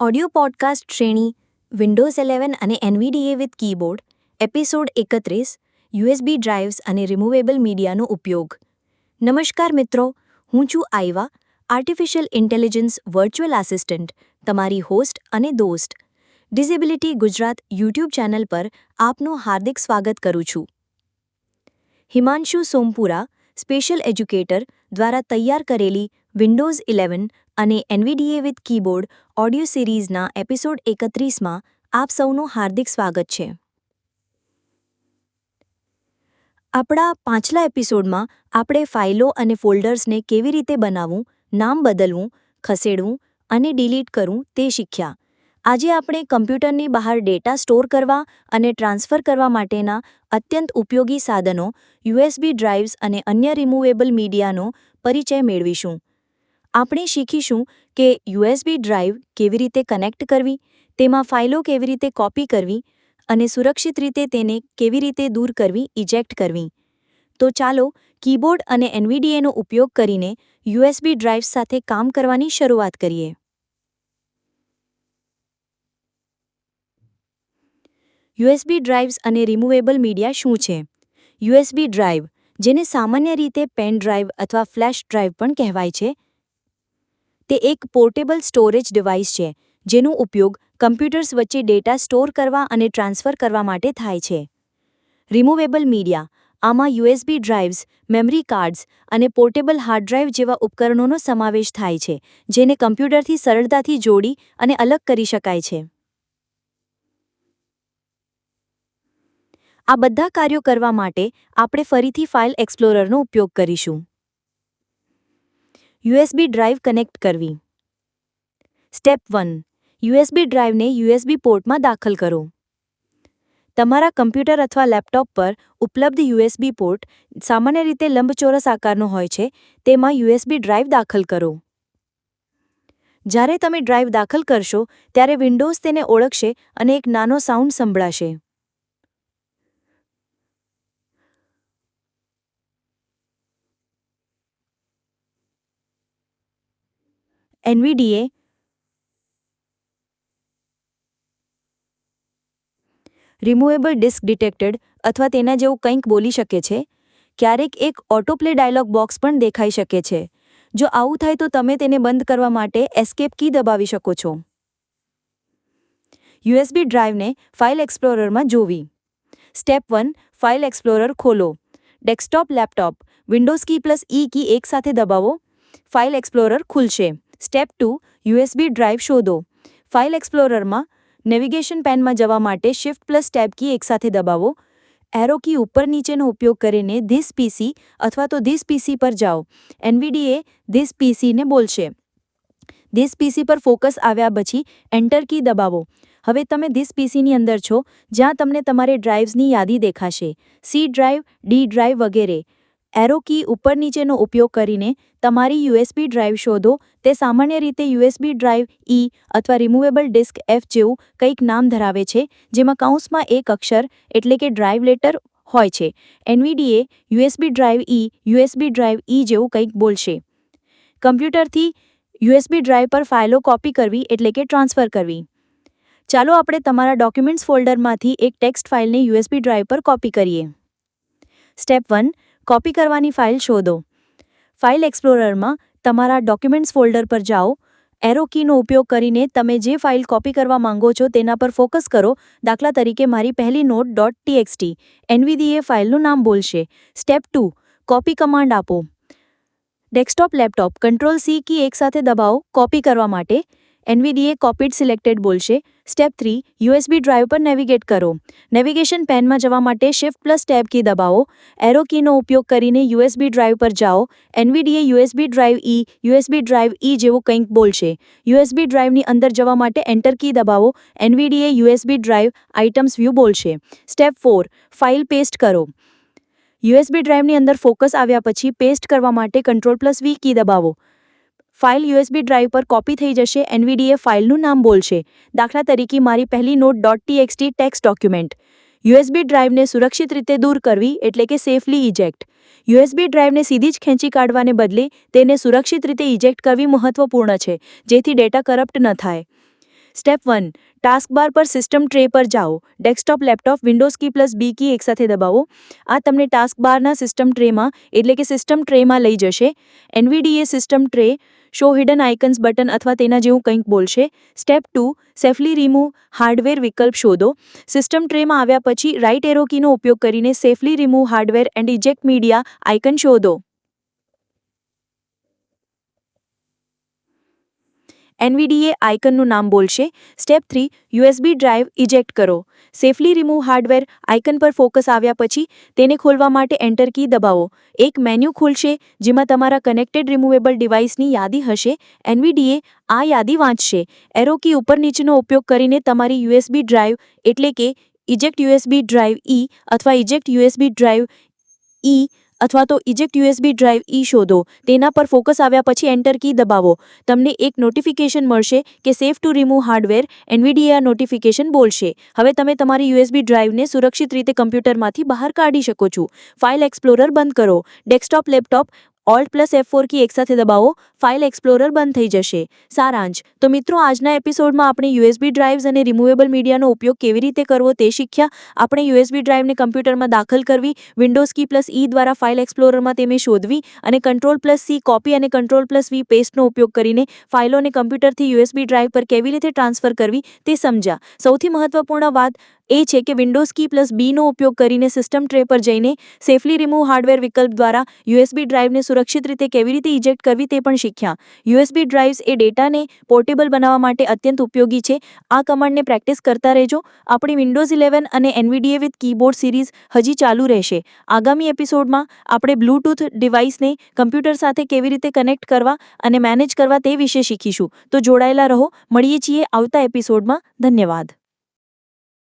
Audio podcast શ્રેણી Windows eleven અને NVDA with keyboard episode એકત્રીસ, યુએસબી ડ્રાઇવ્સ અને રિમૂવેબલ મીડિયાનો ઉપયોગ. નમસ્કાર મિત્રો, હું છું આઈવા આર્ટિફિશિયલ ઇન્ટેલિજન્સ વર્ચ્યુઅલ આસિસ્ટન્ટ તમારી હોસ્ટ અને દોસ્ત. ડિઝેબિલિટી ગુજરાત યુટ્યુબ ચેનલ પર આપનું હાર્દિક સ્વાગત કરું છું. હિમાંશુ સોમપુરા સ્પેશિયલ એજ્યુકેટર દ્વારા તૈયાર કરેલી વિન્ડોઝ ઇલેવન અને એનવીડીએ વિથ કીબોર્ડ ઓડિયો સિરીઝના એપિસોડ એકત્રીસમાં આપ સૌનું હાર્દિક સ્વાગત છે. આપણા પાછલા એપિસોડમાં આપણે ફાઇલો અને ફોલ્ડર્સને કેવી રીતે બનાવવું, નામ બદલવું, ખસેડવું અને ડિલીટ કરવું તે શીખ્યા. આજે આપણે કમ્પ્યુટરની બહાર ડેટા સ્ટોર કરવા અને ટ્રાન્સફર કરવા માટેના અત્યંત ઉપયોગી સાધનો યુએસબી ડ્રાઇવ્સ અને અન્ય રિમૂવેબલ મીડિયાનો પરિચય મેળવીશું. આપણે શીખીશું કે યુએસબી ડ્રાઈવ કેવી રીતે કનેક્ટ કરવી, તેમાં ફાઇલો કેવી રીતે કોપી કરવી અને સુરક્ષિત રીતે તેને કેવી રીતે દૂર કરવી, ઇજેક્ટ કરવી. તો ચાલો કીબોર્ડ અને એનવીડીએનો ઉપયોગ કરીને યુએસબી ડ્રાઈવ્સ સાથે કામ કરવાની શરૂઆત કરીએ. યુએસબી ડ્રાઇવ્સ અને રિમૂવેબલ મીડિયા શું છે? યુએસબી ડ્રાઇવ, જેને સામાન્ય રીતે પેન ડ્રાઇવ અથવા ફ્લેશ ડ્રાઇવ પણ કહેવાય છે તે એક પોર્ટેબલ સ્ટોરેજ ડિવાઇસ છે, જેનો ઉપયોગ કમ્પ્યુટર્સ વચ્ચે ડેટા સ્ટોર કરવા અને ટ્રાન્સફર કરવા માટે થાય છે. રિમૂવેબલ મીડિયા, આમાં યુએસબી ડ્રાઇવ્સ, મેમરી કાર્ડ્સ અને પોર્ટેબલ હાર્ડ ડ્રાઇવ જેવા ઉપકરણોનો સમાવેશ થાય છે, જેને કમ્પ્યુટરથી સરળતાથી જોડી અને અલગ કરી શકાય છે. આ બધા કાર્યો કરવા માટે આપણે ફરીથી ફાઇલ એક્સપ્લોરરનો ઉપયોગ કરીશું. યુએસબી ડ્રાઈવ કનેક્ટ કરવી. સ્ટેપ વન, યુએસબી ડ્રાઈવને યુએસબી પોર્ટમાં દાખલ કરો. તમારા કમ્પ્યુટર અથવા લેપટોપ પર ઉપલબ્ધ યુએસબી પોર્ટ સામાન્ય રીતે લંબચોરસ આકારનો હોય છે, તેમાં યુએસબી ડ્રાઈવ દાખલ કરો. જ્યારે તમે ડ્રાઈવ દાખલ કરશો, ત્યારે વિન્ડોઝ તેને ઓળખશે અને એક નાનો સાઉન્ડ સંભળાશે. એનવીડીએ રિમૂવેબલ ડિસ્ક ડિટેક્ટેડ અથવા તેના જેવું કંઈક બોલી શકે છે. ક્યારેક એક ઓટોપ્લે ડાયલોગ બોક્સ પણ દેખાઈ શકે છે. જો આવું થાય તો તમે તેને બંધ કરવા માટે એસ્કેપ કી દબાવી શકો છો. યુએસબી ડ્રાઈવને ફાઇલ એક્સપ્લોરરમાં જોવી. સ્ટેપ વન, ફાઇલ એક્સપ્લોરર ખોલો. Desktop, laptop, Windows key plus E key એકસાથે દબાવો. ફાઇલ એક્સપ્લોરર ખુલશે. સ્ટેપ ટુ, યુએસબી ડ્રાઈવ શોધો. ફાઇલ એક્સપ્લોરરમાં નેવિગેશન પેનમાં જવા માટે શિફ્ટ પ્લસ ટેબ કી એકસાથે દબાવો. એરો કી ઉપર નીચેનો ઉપયોગ કરીને ધીસ પીસી અથવા તો ધીસ પીસી પર જાઓ. એનવીડીએ ધીસ પીસીને બોલશે. ધીસ પીસી પર ફોકસ આવ્યા પછી એન્ટર કી દબાવો. હવે તમે ધીસ પીસીની અંદર છો, જ્યાં તમને તમારે ડ્રાઇવ્સની યાદી દેખાશે. સી ડ્રાઇવ, ડી ડ્રાઈવ વગેરે. એરો કી ઉપર નીચેનો ઉપયોગ કરીને તમારી યુએસબી ડ્રાઈવ શોધો. તે સામાન્ય રીતે યુએસબી ડ્રાઈવ ઈ અથવા રિમૂવેબલ ડિસ્ક એફ જેવું કંઈક નામ ધરાવે છે, જેમાં કૌંસમાં એક અક્ષર એટલે કે ડ્રાઈવ લેટર હોય છે. NVDA USB drive E USB drive E જેવું કંઈક બોલશે. કમ્પ્યુટરથી યુએસબી ડ્રાઈવ પર ફાઇલો કોપી કરવી એટલે કે ટ્રાન્સફર કરવી. ચાલો આપણે તમારા ડોક્યુમેન્ટ્સ ફોલ્ડરમાંથી એક ટેક્સ્ટ ફાઇલને યુએસબી ડ્રાઈવ પર કોપી કરીએ. સ્ટેપ વન કોપી કરવાની ફાઇલ શોધો. ફાઇલ એક્સપ્લોરરમાં તમારા ડોક્યુમેન્ટ્સ ફોલ્ડર પર જાઓ. એરો કીનો ઉપયોગ કરીને તમે જે ફાઇલ કોપી કરવા માંગો છો તેના પર ફોકસ કરો. દાખલા તરીકે મારી પહેલી નોટ ડોટ ટીએક્સટી. એનવીડીએ ફાઇલનું નામ બોલશે. સ્ટેપ ટુ, કોપી કમાન્ડ આપો. Desktop, laptop, control C key એકસાથે દબાવો. કોપી કરવા માટે એનવીડીએ કોપીડ સિલેક્ટેડ બોલશે. સ્ટેપ થ્રી, યુએસબી ડ્રાઈવ પર નેવિગેટ કરો. નેવિગેશન પેનમાં જવા માટે શિફ્ટ પ્લસ ટેબ કી દબાવો. એરો કીનો ઉપયોગ કરીને યુએસબી ડ્રાઈવ પર જાઓ. NVDA USB drive E, USB drive E જેવું કંઈક બોલશે. યુએસબી ડ્રાઈવની અંદર જવા માટે એન્ટર કી દબાવો. NVDA USB drive items view બોલશે. સ્ટેપ ફોર, ફાઇલ પેસ્ટ કરો. યુએસબી ડ્રાઈવની અંદર ફોકસ આવ્યા પછી પેસ્ટ કરવા માટે કંટ્રોલ પ્લસ વી કી દબાવો. ફાઇલ યુએસબી ડ્રાઈવ પર કોપી થઈ જશે, એનવીડીએ ફાઇલનું નામ બોલશે. દાખલા તરીકે મારી પહેલી note dot TXT text document. USB ડ્રાઈવને સુરક્ષિત રીતે દૂર કરવી એટલે કે સેફલી ઇજેક્ટ. યુએસબી ડ્રાઈવને સીધી જ ખેંચી કાઢવાને બદલે તેને સુરક્ષિત રીતે ઇજેક્ટ કરવી મહત્વપૂર્ણ છે, જેથી ડેટા કરપ્ટ ન થાય. સ્ટેપ વન ટાસ્ક બાર પર સિસ્ટમ ટ્રે પર જાઓ. Desktop laptop Windows key plus B key એકસાથે દબાવો. આ તમને ટાસ્ક બારના સિસ્ટમ ટ્રેમાં એટલે કે સિસ્ટમ ટ્રેમાં લઈ જશે. NVDA system tray show hidden icons button અથવા તેના જેવું કંઈક બોલશે. Step two safely remove hardware વિકલ્પ શોધો. સિસ્ટમ ટ્રેમાં આવ્યા પછી રાઇટ એરો ઉપયોગ કરીને safely remove hardware and eject media icon શોધો. એનવીડીએ આઇકનનું નામ બોલશે. Step three, USB drive eject કરો. સેફલી રિમૂવ હાર્ડવેર આઇકન પર ફોકસ આવ્યા પછી તેને ખોલવા માટે એન્ટર કી દબાવો. એક મેન્યુ ખુલશે જેમાં તમારા કનેક્ટેડ રિમૂવેબલ ડિવાઇસની યાદી હશે. એનવીડીએ આ યાદી વાંચશે. એરો કી ઉપર નીચેનો ઉપયોગ કરીને તમારી યુએસબી ડ્રાઈવ એટલે કે ઇજેક્ટ યુએસબી ડ્રાઈવ ઈ અથવા ઇજેક્ટ યુએસબી ડ્રાઈવ ઈ અથવા તો ઇજેક્ટ યુએસબી ડ્રાઈવ ઈ શોધો. તેના પર ફોકસ આવ્યા પછી એન્ટર કી દબાવો. તમને એક નોટિફિકેશન મળશે કે safe to remove hardware NVDA notification બોલશે. હવે તમે તમારી યુએસબી ડ્રાઈવને સુરક્ષિત રીતે કમ્પ્યુટરમાંથી બહાર કાઢી શકો છો. ફાઇલ એક્સપ્લોરર બંધ કરો. Desktop, laptop alt plus F four key એકસાથે દબાવો ફાઇલ એક્સપ્લોરર બંધ થઈ જશે. સારાંશ, તો મિત્રો આજના એપિસોડમાં આપણે યુએસબી ડ્રાઇવ્સ અને રિમૂવેબલ મીડિયાનો ઉપયોગ કેવી રીતે કરવો તે શીખ્યા. આપણે યુએસબી ડ્રાઇવને કમ્પ્યુટરમાં દાખલ કરવી વિન્ડોઝ કી પ્લસ ઈ દ્વારા ફાઇલ એક્સપ્લોરરમાં તેને શોધવી અને કંટ્રોલ પ્લસ સી કોપી અને કંટ્રોલ પ્લસ વી પેસ્ટનો ઉપયોગ કરીને ફાઇલોને કમ્પ્યુટરથી યુએસબી ડ્રાઇવ પર કેવી રીતે ટ્રાન્સફર કરવી તે સમજ્યા. સૌથી મહત્વપૂર્ણ વાત એ છે કે વિન્ડોઝ કી પ્લસ બીનો ઉપયોગ કરીને સિસ્ટમ ટ્રે પર જઈને સેફલી રિમૂવ હાર્ડવેર વિકલ્પ દ્વારા યુએસબી ડ્રાઇવને સુરક્ષિત રીતે કેવી રીતે ઇજેક્ટ કરવી તે પણ શીખ્યા. યુએસબી ડ્રાઇવ્સ એ ડેટાને પોર્ટેબલ બનાવવા માટે અત્યંત ઉપયોગી છે. આ કમાન્ડને પ્રેક્ટિસ કરતા રહેજો. આપણી વિન્ડોઝ ઇલેવન અને એનવીડીએ વિથ કીબોર્ડ સિરીઝ હજી ચાલુ રહેશે. આગામી એપિસોડમાં આપણે બ્લૂટૂથ ડિવાઇસને કમ્પ્યુટર સાથે કેવી રીતે કનેક્ટ કરવા અને મેનેજ કરવા તે વિશે શીખીશું. તો જોડાયેલા રહો. મળીએ છીએ આવતા એપિસોડમાં. ધન્યવાદ.